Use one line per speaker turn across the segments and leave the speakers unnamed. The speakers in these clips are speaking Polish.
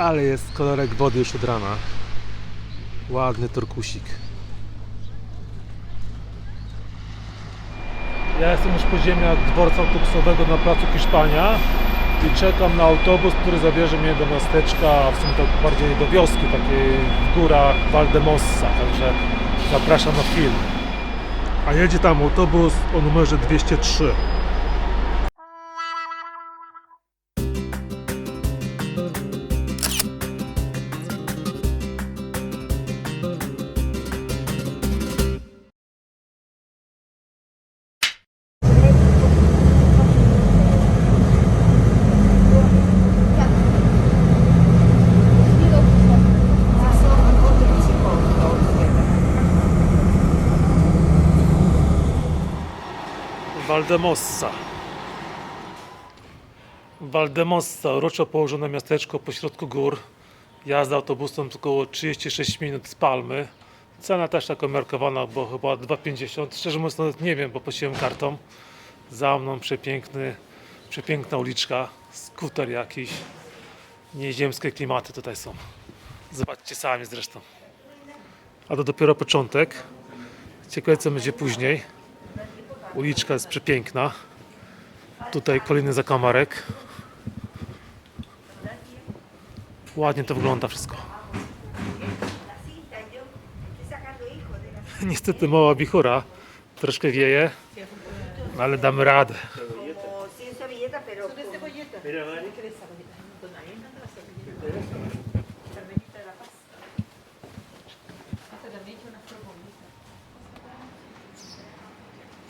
Ale jest kolorek wody już od rana. Ładny turkusik. Ja jestem już po ziemiach dworca autobusowego na placu Hiszpania i czekam na autobus, który zabierze mnie do miasteczka, w sumie tak bardziej do wioski takiej w górach Valdemossa, także zapraszam na film. A jedzie tam autobus o numerze 203. Valdemossa. Valdemossa, uroczo położone miasteczko pośrodku gór. Jazda autobusem około 36 minut z Palmy. Cena też taka umiarkowana, bo chyba 2,50. Szczerze mówiąc nawet nie wiem, bo płaciłem kartą. Za mną przepiękny, przepiękna uliczka, skuter jakiś. Nieziemskie klimaty tutaj są. Zobaczcie sami zresztą. A to dopiero początek. Ciekawe co będzie później. Uliczka jest przepiękna. Tutaj kolejny zakamarek. Ładnie to wygląda wszystko. Niestety mała wichura. Troszkę wieje, ale damy radę.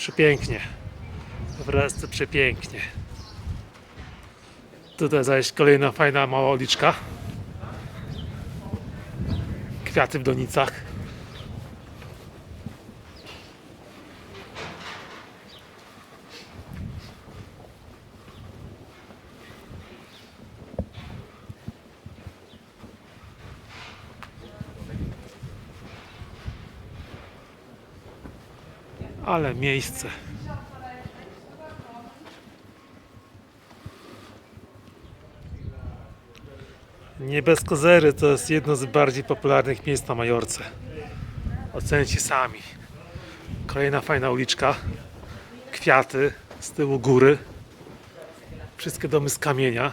Przepięknie. Po prostu przepięknie. Tutaj zaś kolejna fajna mała uliczka. Kwiaty w donicach. Ale miejsce. Nie bez kozery to jest jedno z bardziej popularnych miejsc na Majorce. Ocencie sami. Kolejna fajna uliczka. Kwiaty, z tyłu góry. Wszystkie domy z kamienia.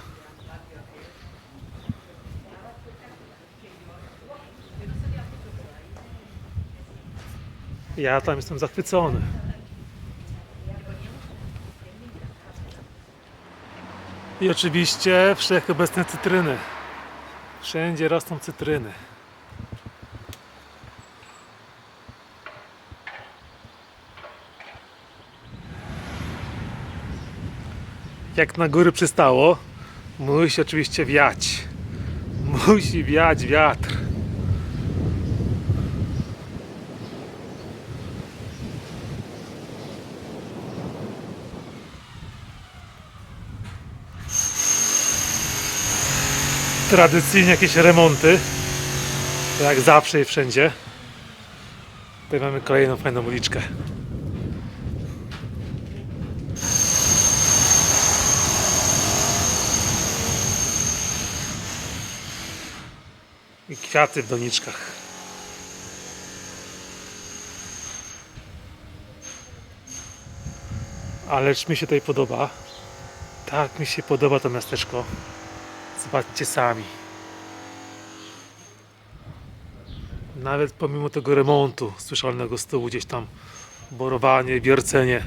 Ja tam jestem zachwycony. I oczywiście wszechobecne cytryny. Wszędzie rosną cytryny. Jak na góry przystało, musi oczywiście wiać. Musi wiać wiatr. Tradycyjnie jakieś remonty. Jak zawsze i wszędzie. Tutaj mamy kolejną fajną uliczkę. I kwiaty w doniczkach. Ależ mi się tutaj podoba. Tak mi się podoba to miasteczko. Zobaczcie sami. Nawet pomimo tego remontu słyszalnego z tyłu gdzieś tam borowanie, wiercenie.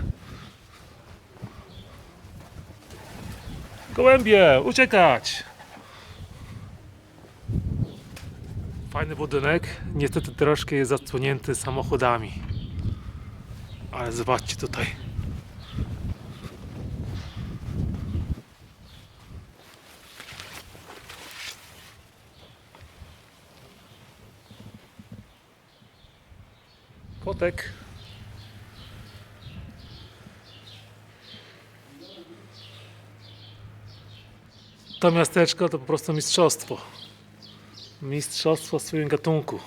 Gołębie, uciekać! Fajny budynek, niestety troszkę jest zasłonięty samochodami. Ale zobaczcie tutaj. Kotek. To miasteczko to po prostu mistrzostwo. Mistrzostwo w swoim gatunku.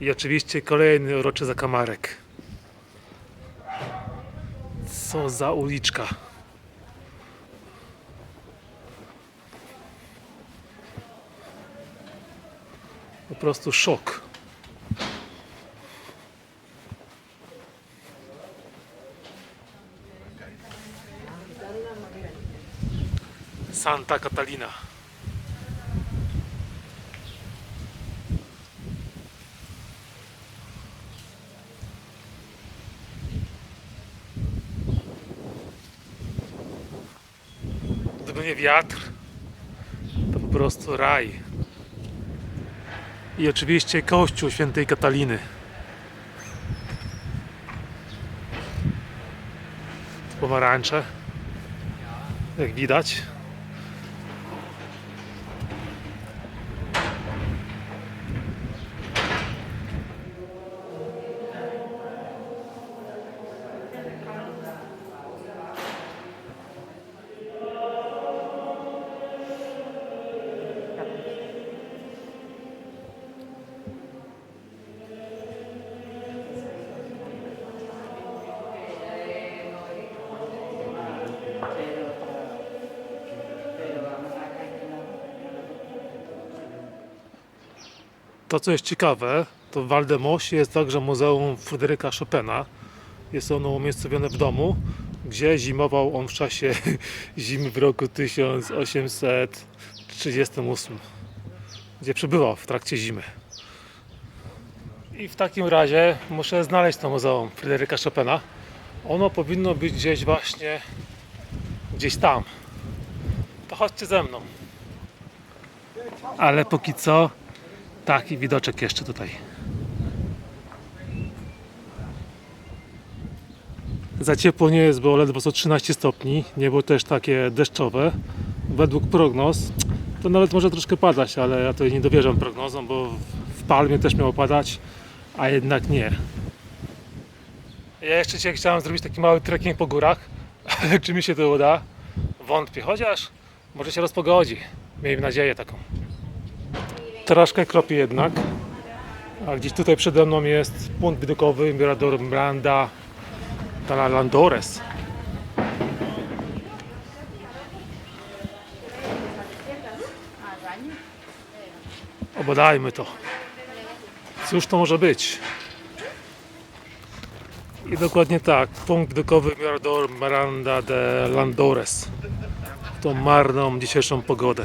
I oczywiście kolejny uroczy zakamarek. Co za uliczka. Po prostu szok. Santa Catalina. Gdyby nie wiatr, to po prostu raj. I oczywiście kościół świętej Kataliny. Pomarańcze, jak widać. To, co jest ciekawe, to w Waldemosie jest także Muzeum Fryderyka Chopina. Jest ono umiejscowione w domu, gdzie zimował on w czasie zimy w roku 1838, gdzie przebywał w trakcie zimy. I w takim razie muszę znaleźć to Muzeum Fryderyka Chopina. Ono powinno być gdzieś właśnie, gdzieś tam. To chodźcie ze mną. Ale póki co Taki widoczek jeszcze tutaj. Za ciepło nie jest, bo ledwo co 13 stopni. Niebo też takie deszczowe. Według prognoz to nawet może troszkę padać, ale ja tutaj nie dowierzam prognozom, bo w Palmie też miało padać, a jednak nie. Ja jeszcze dzisiaj chciałem zrobić taki mały trekking po górach, ale czy mi się to uda? Wątpię, chociaż może się rozpogodzi. Miejmy nadzieję taką. Troszkę jednak. A gdzieś tutaj przede mną jest punkt widokowy Mirador Miranda Landores. Obadajmy to. Cóż to może być? I dokładnie tak, punkt widokowy Mirador Miranda de Landores. Tą marną dzisiejszą pogodę.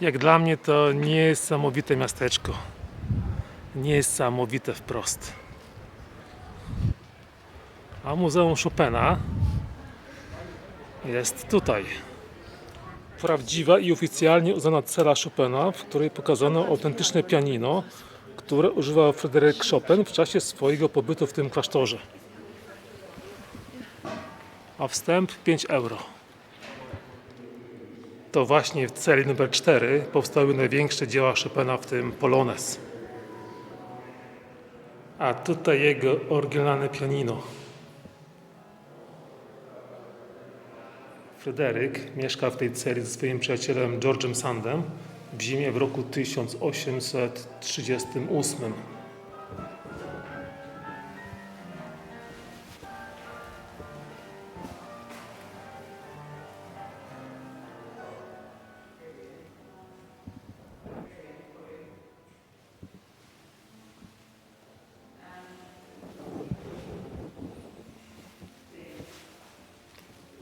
Jak dla mnie to nie jest samowite miasteczko. Nie jest samowite wprost. A Muzeum Chopina jest tutaj. Prawdziwa i oficjalnie uznana cela Chopina, w której pokazano autentyczne pianino, które używał Fryderyk Chopin w czasie swojego pobytu w tym klasztorze. A wstęp 5 euro to właśnie w celi numer 4 powstały największe dzieła Chopina, w tym Polones. A tutaj jego oryginalne pianino. Fryderyk mieszka w tej celi ze swoim przyjacielem George'em Sandem w zimie w roku 1838.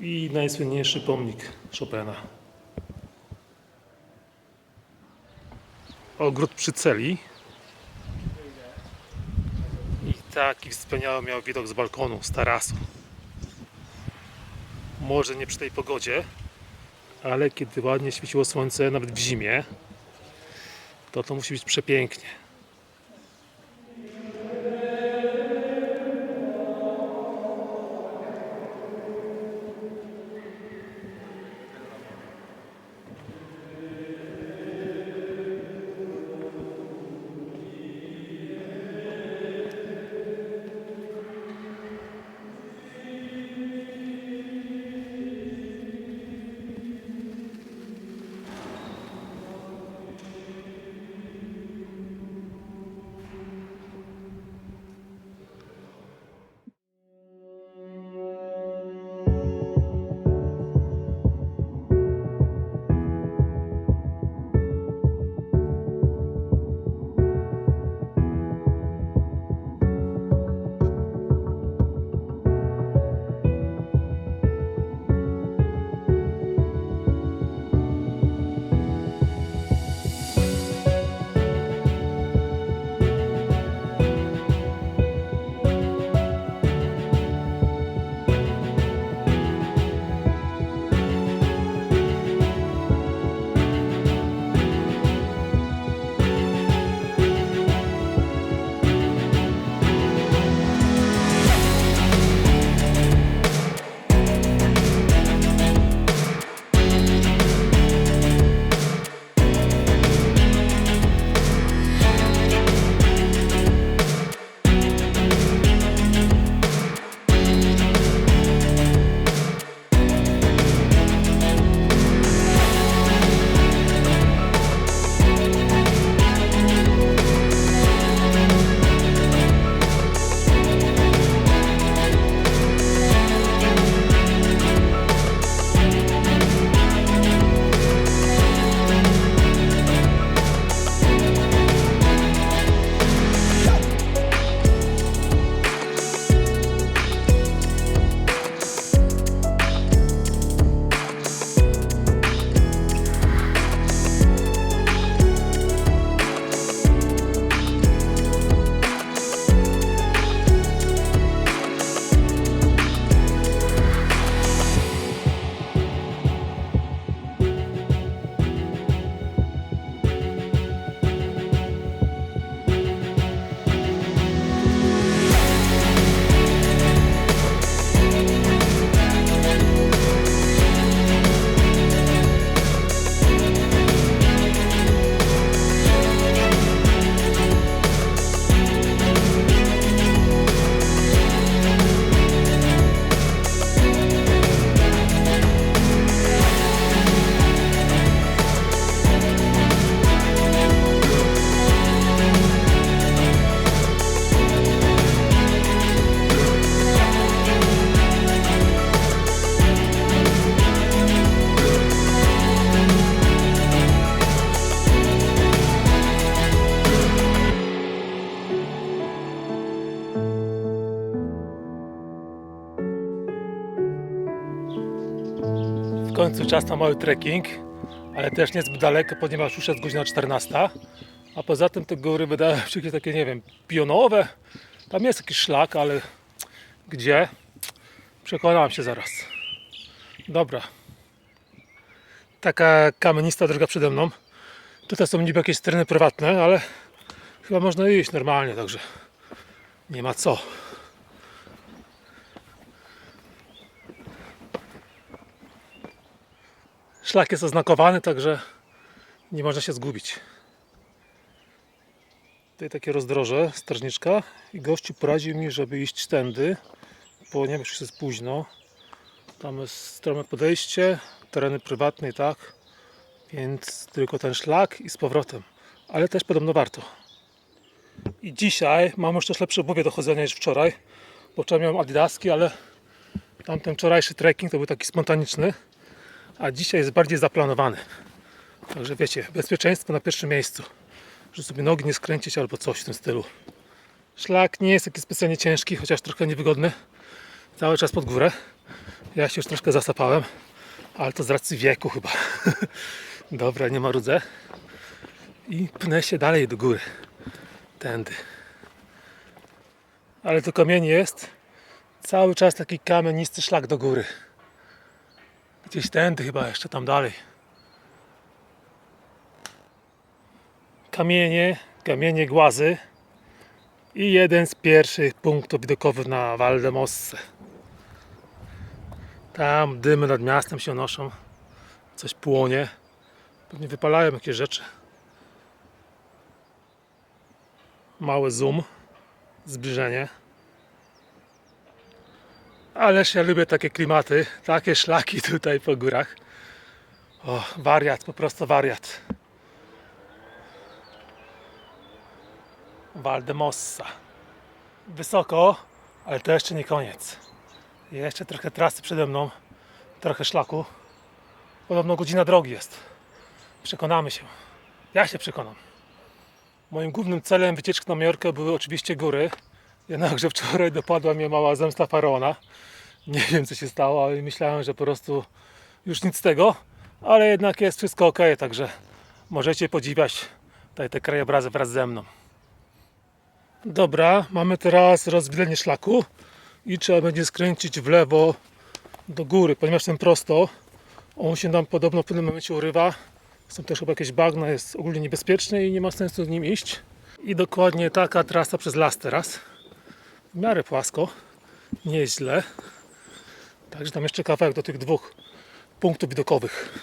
i najsłynniejszy pomnik Chopina. Ogród przy celi. I taki wspaniały miał widok z balkonu, z tarasu. Może nie przy tej pogodzie, ale kiedy ładnie świeciło słońce, nawet w zimie, to to musi być przepięknie. Końcu czas na mały trekking, ale też niezbyt daleko, ponieważ już jest godzina 14. A poza tym te góry wydają się jakieś takie, nie wiem, pionowe. Tam jest jakiś szlak, ale gdzie? Przekonam się zaraz. Dobra. Taka kamienista droga przede mną. Tutaj są niby jakieś tereny prywatne, ale chyba można iść normalnie, także nie ma co. Szlak jest oznakowany, także nie można się zgubić. Tutaj takie rozdroże, strażniczka i gościu poradził mi, żeby iść tędy, ponieważ już jest późno. Tam jest strome podejście, tereny prywatne i tak, więc tylko ten szlak i z powrotem. Ale też podobno warto. I dzisiaj mam już też lepsze obuwie do chodzenia niż wczoraj, bo wczoraj miałem adidaski, ale tamten wczorajszy trekking to był taki spontaniczny, a dzisiaj jest bardziej zaplanowany. Także wiecie, bezpieczeństwo na pierwszym miejscu, żeby sobie nogi nie skręcić albo coś w tym stylu. Szlak nie jest taki specjalnie ciężki, chociaż trochę niewygodny. Cały czas pod górę. Ja się już troszkę zasapałem, ale to z racji wieku chyba. Dobra, nie marudzę. I pnę się dalej do góry. Tędy. Ale to kamień jest. Cały czas taki kamienisty szlak do góry. Gdzieś tędy chyba jeszcze tam dalej. Kamienie, kamienie głazy i jeden z pierwszych punktów widokowych na Waldemosse. Tam dymy nad miastem się noszą. Coś płonie. Pewnie wypalają jakieś rzeczy. Mały zoom. Zbliżenie. Ależ ja lubię takie klimaty, takie szlaki tutaj po górach. O, wariat, po prostu wariat. Valdemossa. Wysoko, ale to jeszcze nie koniec. Jeszcze trochę trasy przede mną, trochę szlaku. Podobno godzina drogi jest. Przekonamy się. Ja się przekonam. Moim głównym celem wycieczki na Majorkę były oczywiście góry. Jednakże wczoraj dopadła mnie mała zemsta faraona. Nie wiem co się stało, ale myślałem, że po prostu już nic z tego. Ale jednak jest wszystko ok, także możecie podziwiać tutaj te krajobrazy wraz ze mną. Dobra, mamy teraz rozwilenie szlaku i trzeba będzie skręcić w lewo do góry, ponieważ ten prosto, on się nam podobno w pewnym momencie urywa. Są też chyba jakieś bagna, jest ogólnie niebezpieczny i nie ma sensu z nim iść. I dokładnie taka trasa przez las teraz. W miarę płasko, nie jest źle. Także tam jeszcze kawałek do tych dwóch punktów widokowych.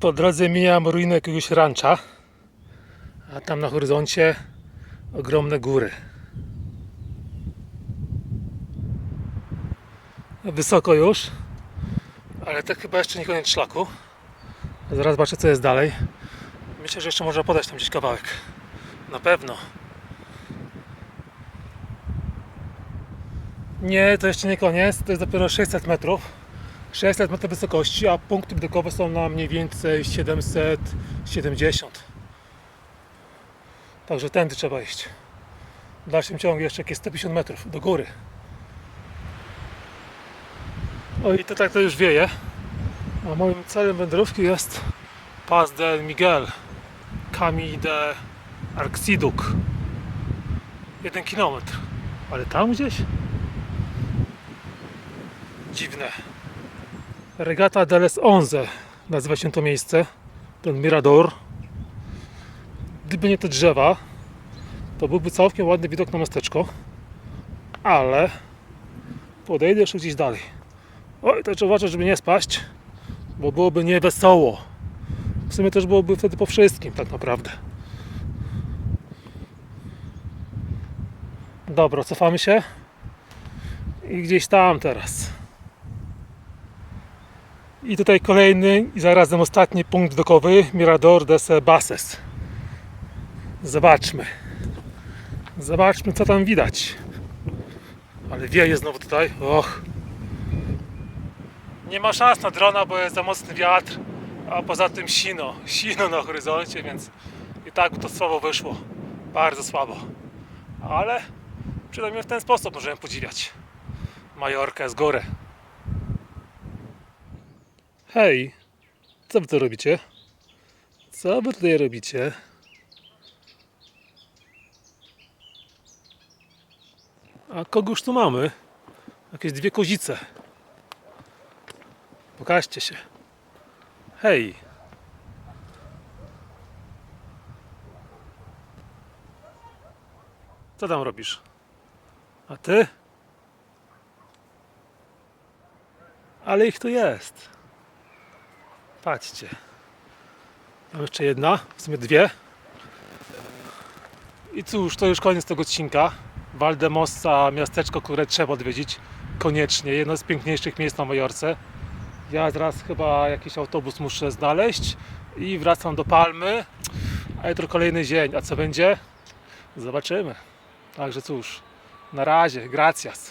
Po drodze mijam ruinę jakiegoś rancha, a tam na horyzoncie ogromne góry. Wysoko już, ale to chyba jeszcze nie koniec szlaku. Zaraz zobaczę co jest dalej. Myślę, że jeszcze można podać tam gdzieś kawałek. Na pewno. Nie, to jeszcze nie koniec, to jest dopiero 600 metrów. 600 metrów wysokości, a punkty widokowe są na mniej więcej 770. Także tędy trzeba iść. W dalszym ciągu jeszcze jakieś 150 metrów do góry. O i to tak to już wieje. A moim celem wędrówki jest Pas del Miguel. Camí de Arxiduc. Jeden kilometr. Ale tam gdzieś? Dziwne. Regata de les Onze nazywa się to miejsce. Ten Mirador. Gdyby nie te drzewa, to byłby całkiem ładny widok na miasteczko. Ale podejdę jeszcze gdzieś dalej. Oj, to trzeba uważać, żeby nie spaść, bo byłoby niewesoło. W sumie też byłoby wtedy po wszystkim, tak naprawdę. Dobra, cofamy się. I gdzieś tam teraz. I tutaj kolejny i zarazem ostatni punkt widokowy Mirador de se Bases. Zobaczmy. Zobaczmy co tam widać. Ale wieje znowu tutaj. Och. Nie ma szans na drona, bo jest za mocny wiatr, a poza tym sino, sino na horyzoncie, więc i tak to słabo wyszło. Bardzo słabo. Ale Przynajmniej w ten sposób możemy podziwiać Majorkę z góry. Hej, co wy tu robicie? Co wy tutaj robicie? A kogóż tu mamy? Jakieś dwie kozice. Pokażcie się. Hej. Co tam robisz? A ty? Ale ich tu jest. Patrzcie. Tam jeszcze jedna, w sumie dwie. I cóż, to już koniec tego odcinka. Waldemossa, miasteczko, które trzeba odwiedzić. Koniecznie, jedno z piękniejszych miejsc na Majorce. Ja teraz chyba jakiś autobus muszę znaleźć i wracam do Palmy. A jutro kolejny dzień. A co będzie? Zobaczymy. Także cóż, na razie, gracias.